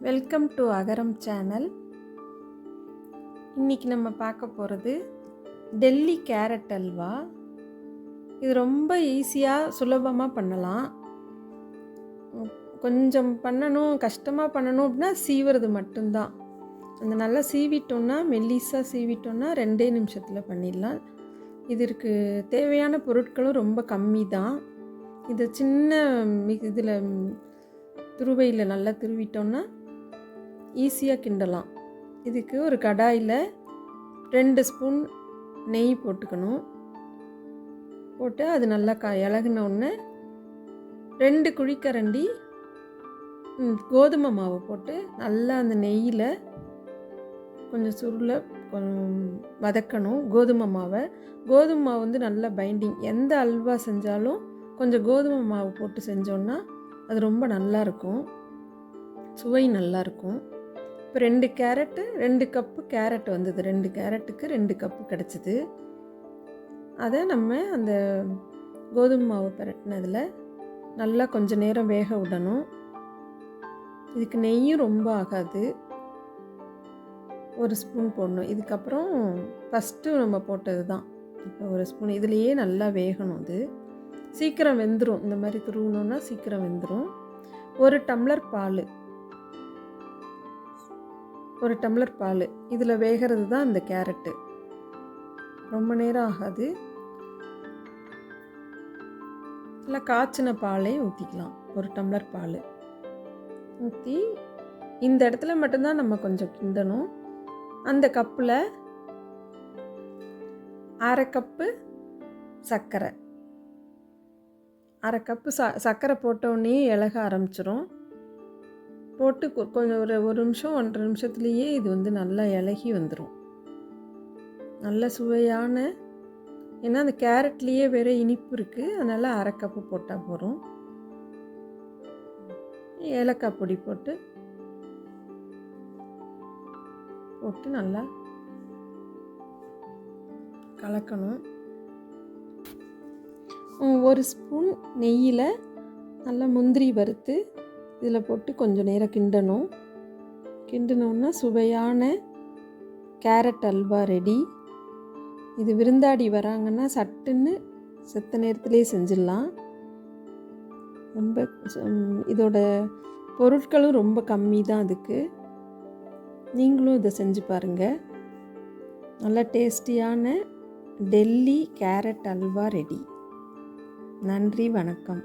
Welcome to Agaram channel. இன்றைக்கி நம்ம பார்க்க போகிறது டெல்லி கேரட் அல்வா. இது ரொம்ப ஈஸியாக சுலபமாக பண்ணலாம். கொஞ்சம் பண்ணணும் கஷ்டமாக பண்ணணும் அப்படின்னா சீவுறது மட்டும்தான். அந்த நல்லா சீவிட்டோம்னா மெல்லிஸாக சீவிட்டோம்னா ரெண்டே நிமிஷத்தில் பண்ணிடலாம். இதற்கு தேவையான பொருட்களும் ரொம்ப கம்மி தான் இது சின்ன இதில் துருவையில் நல்லா துருவிட்டோம்னா ஈஸியாக கிண்டலாம். இதுக்கு ஒரு கடாயில் ரெண்டு ஸ்பூன் நெய் போட்டுக்கணும். போட்டு அது நல்லா க இலகுன ரெண்டு குழிக்கரண்டி கோதுமை மாவு போட்டு நல்லா அந்த நெய்யில் கொஞ்சம் சுருளை கொஞ்சம் வதக்கணும் கோதுமை மாவை. கோதுமை மாவு வந்து நல்லா பைண்டிங் எந்த அல்வா செஞ்சாலும் கொஞ்சம் கோதுமை மாவு போட்டு செஞ்சோன்னா அது ரொம்ப நல்லாயிருக்கும் சுவை நல்லாயிருக்கும் இப்போ ரெண்டு கேரட்டு ரெண்டு கப்பு கேரட் வந்தது. ரெண்டு கேரட்டுக்கு ரெண்டு கப்பு கிடச்சிது. அதை நம்ம அந்த கோதுமை மாவு பிரட்டினதில் நல்லா கொஞ்சம் நேரம் வேக விடணும். இதுக்கு நெய்யும் ரொம்ப ஆகாது. ஒரு ஸ்பூன் போடணும். இதுக்கப்புறம் ஃபஸ்ட்டு நம்ம போட்டது தான். இப்போ ஒரு ஸ்பூன். இதுலேயே நல்லா வேகணும் அது. சீக்கிரம் வெந்துடும் இந்த மாதிரி துருவணுன்னா சீக்கிரம் வெந்துடும் ஒரு டம்ளர் பால். ஒரு டம்ளர் பால். இதில் வேகிறது தான் இந்த கேரட்டு. ரொம்ப நேரம் ஆகாது. இல்லை காய்ச்சின பாலே ஊற்றிக்கலாம் ஒரு டம்ளர் பால். ஊற்றி இந்த இடத்துல மட்டும்தான் நம்ம கொஞ்சம் கிண்டணும் அந்த கப்பில் அரை கப்பு சர்க்கரை. அரை கப்பு ச சர்க்கரை போட்டோடனே இலக ஆரம்பிச்சிரும். போட்டு கொ- கொஞ்சம் ஒரு ஒரு நிமிஷம் ஒன்றரை நிமிஷத்துலேயே இது வந்து நல்லா இலகி வந்துடும் நல்ல சுவையான ஏன்னா அந்த கேரட்லேயே வேறு இனிப்பு இருக்குது அதனால் அரை கப்பு போட்டால் போதும். ஏலக்காய் பொடி போட்டு போட்டு நல்லா கலக்கணும். ஒரு ஸ்பூன் நெய்யில் நல்லா முந்திரி வறுத்து இதில் போட்டு கொஞ்சம் நேரம் கிண்டணும். கிண்டினோன்னா சுவையான கேரட் அல்வா ரெடி. இது விருந்தாடி வராங்கன்னா சட்டுன்னு செத்த நேரத்திலே செஞ்சிடலாம். ரொம்ப இதோட பொருட்களும் ரொம்ப கம்மி தான் அதுக்கு. நீங்களும் இதை செஞ்சு பாருங்கள் நல்ல டேஸ்டியான டெல்லி கேரட் அல்வா ரெடி. நன்றி வணக்கம்.